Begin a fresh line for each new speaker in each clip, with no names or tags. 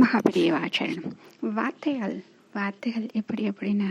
மகாபிரியவாச்சரணம் வார்த்தைகள் வார்த்தைகள் எப்படி எப்படின்னா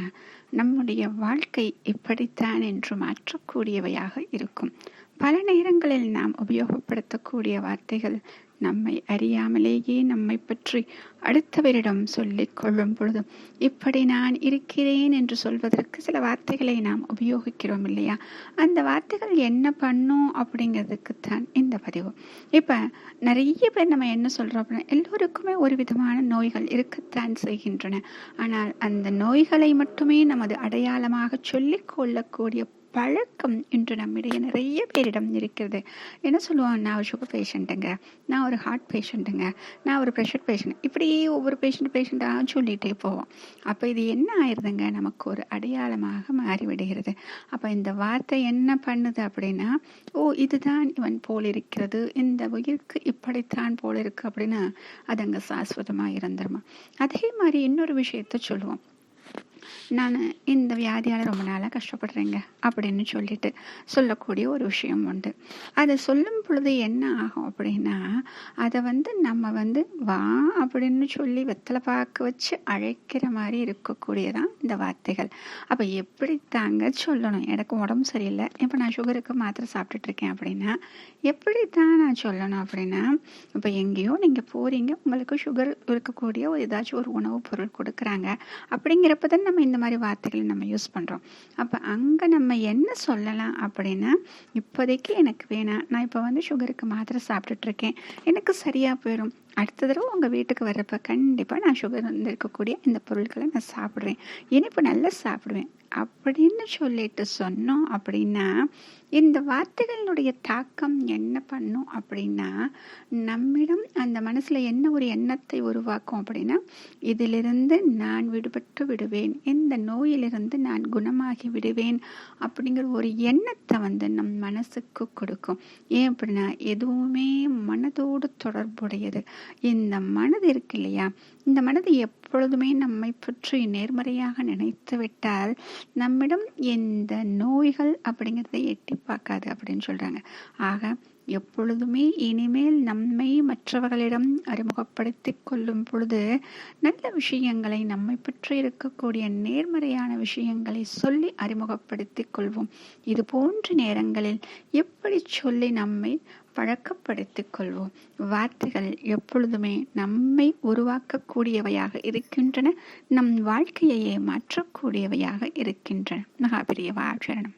நம்முடைய வாழ்க்கை இப்படித்தான் என்று மாற்றக்கூடியவையாக இருக்கும். பல நேரங்களில் நாம் உபயோகப்படுத்தக்கூடிய வார்த்தைகள் நம்மை அறியாமலேயே நம்மை பற்றி அடுத்தவரிடம் சொல்லிக் கொள்ளும் பொழுது இப்படி நான் இருக்கிறேன் என்று சொல்வதற்கு சில வார்த்தைகளை நாம் உபயோகிக்கிறோம் இல்லையா? அந்த வார்த்தைகள் என்ன பண்ணும் அப்படிங்கிறதுக்குத்தான் இந்த பதிவு. இப்போ நிறைய பேர் நம்ம என்ன சொல்கிறோம் அப்படின்னா எல்லோருக்குமே ஒரு விதமான நோய்கள் இருக்கத்தான் செய்கின்றன. ஆனால் அந்த நோய்களை மட்டுமே நமது அடையாளமாக சொல்லிக் கொள்ளக்கூடிய பழக்கம் இன்று நம்மிடையே நிறைய பேரிடம் இருக்கிறது. என்ன சொல்லுவோம் நான் ஒரு சுகர் பேஷண்ட்டுங்க நான் ஒரு ஹார்ட் பேஷண்ட்டுங்க நான் ஒரு ப்ரெஷர் பேஷண்ட் இப்படி ஒவ்வொரு பேஷண்ட் பேஷண்ட்டாக சொல்லிகிட்டே போவோம். அப்போ இது என்ன ஆயிடுதுங்க நமக்கு ஒரு அடையாளமாக மாறிவிடுகிறது அப்போ இந்த வார்த்தை என்ன பண்ணுது அப்படின்னா ஓ இதுதான் இவன் போல் இருக்கிறது. இந்த உயிருக்கு இப்படித்தான் போல் இருக்குது அப்படின்னு அது அங்கே சாஸ்வதமாக இருந்துருமா? அதே மாதிரி இன்னொரு விஷயத்த சொல்லுவோம். நான் இந்த வியாதியால் ரொம்ப நாளாக கஷ்டப்படுறேங்க அப்படின்னு சொல்லிட்டு சொல்லக்கூடிய ஒரு விஷயம் உண்டு. அதை சொல்லும் பொழுது என்ன ஆகும் அப்படின்னா அதை வந்து நம்ம வந்து வா அப்படின்னு சொல்லி வெத்தலை பார்க்க வச்சு அழைக்கிற மாதிரி இருக்கக்கூடியதான் இந்த வார்த்தைகள். அப்போ எப்படி தாங்க சொல்லணும்? எனக்கு உடம்பு சரியில்லை. இப்போ நான் சுகருக்கு மாத்திரை சாப்பிட்டுட்ருக்கேன் அப்படின்னா எப்படி தான் நான் சொல்லணும் அப்படின்னா இப்போ எங்கேயோ நீங்கள் போகிறீங்க உங்களுக்கு சுகர் இருக்கக்கூடிய ஒரு ஏதாச்சும் ஒரு உணவுப் பொருள் கொடுக்குறாங்க அப்படிங்கிறப்ப தான் நம்ம இந்த மாதிரி வார்த்தைகளை நம்ம யூஸ் பண்ணுறோம் அப்போ அங்கே நம்ம என்ன சொல்லலாம் அப்படின்னா இப்போதைக்கு எனக்கு வேணாம். நான் இப்போ வந்து சுகருக்கு மாத்திரை சாப்பிட்டுட்ருக்கேன் எனக்கு சரியாக போயிடும் அடுத்த தடவை உங்கள் வீட்டுக்கு வர்றப்ப கண்டிப்பாக நான் சுகர் வந்து இருக்கக்கூடிய இந்த பொருட்களை நான் சாப்பிடுவேன். இனிப்பு நல்லா சாப்பிடுவேன். அப்படின்னு சொல்லிட்டு சொன்னோம் அப்படின்னா இந்த வார்த்தைகளினுடைய தாக்கம் என்ன பண்ணும் அப்படின்னா நம்மிடம் அந்த மனசில் என்ன ஒரு எண்ணத்தை உருவாக்கும் அப்படின்னா இதிலிருந்து நான் விடுபட்டு விடுவேன். இந்த நோயிலிருந்து நான் குணமாகி விடுவேன் அப்படிங்கிற ஒரு எண்ணத்தை வந்து நம் மனசுக்கு கொடுக்கும். ஏன் அப்படின்னா எதுவுமே மனதோடு தொடர்புடையது. இந்த மனது இருக்கு இல்லையா? இந்த மனது எப்பொழுதுமே நம்மை பற்றி நேர்மறையாக நினைத்து விட்டால் நம்மிடம் எந்த நோய்கள் அப்படிங்கிறத எட்டி பார்க்காது அப்படின்னு சொல்கிறாங்க ஆக எப்பொழுதுமே இனிமேல் நம்மை மற்றவர்களிடம் அறிமுகப்படுத்தி கொள்ளும் பொழுது நல்ல விஷயங்களை நம்மை பற்றி இருக்கக்கூடிய நேர்மறையான விஷயங்களை சொல்லி அறிமுகப்படுத்தி கொள்வோம். இது போன்ற நேரங்களில் எப்படி சொல்லி நம்மை பழக்கப்படுத்திக் கொள்வோம் வார்த்தைகள் எப்பொழுதுமே நம்மை உருவாக்கக்கூடியவையாக இருக்கின்றன. நம் வாழ்க்கையையே மாற்றக்கூடியவையாக இருக்கின்றன. மகாபிரிய வாழணும்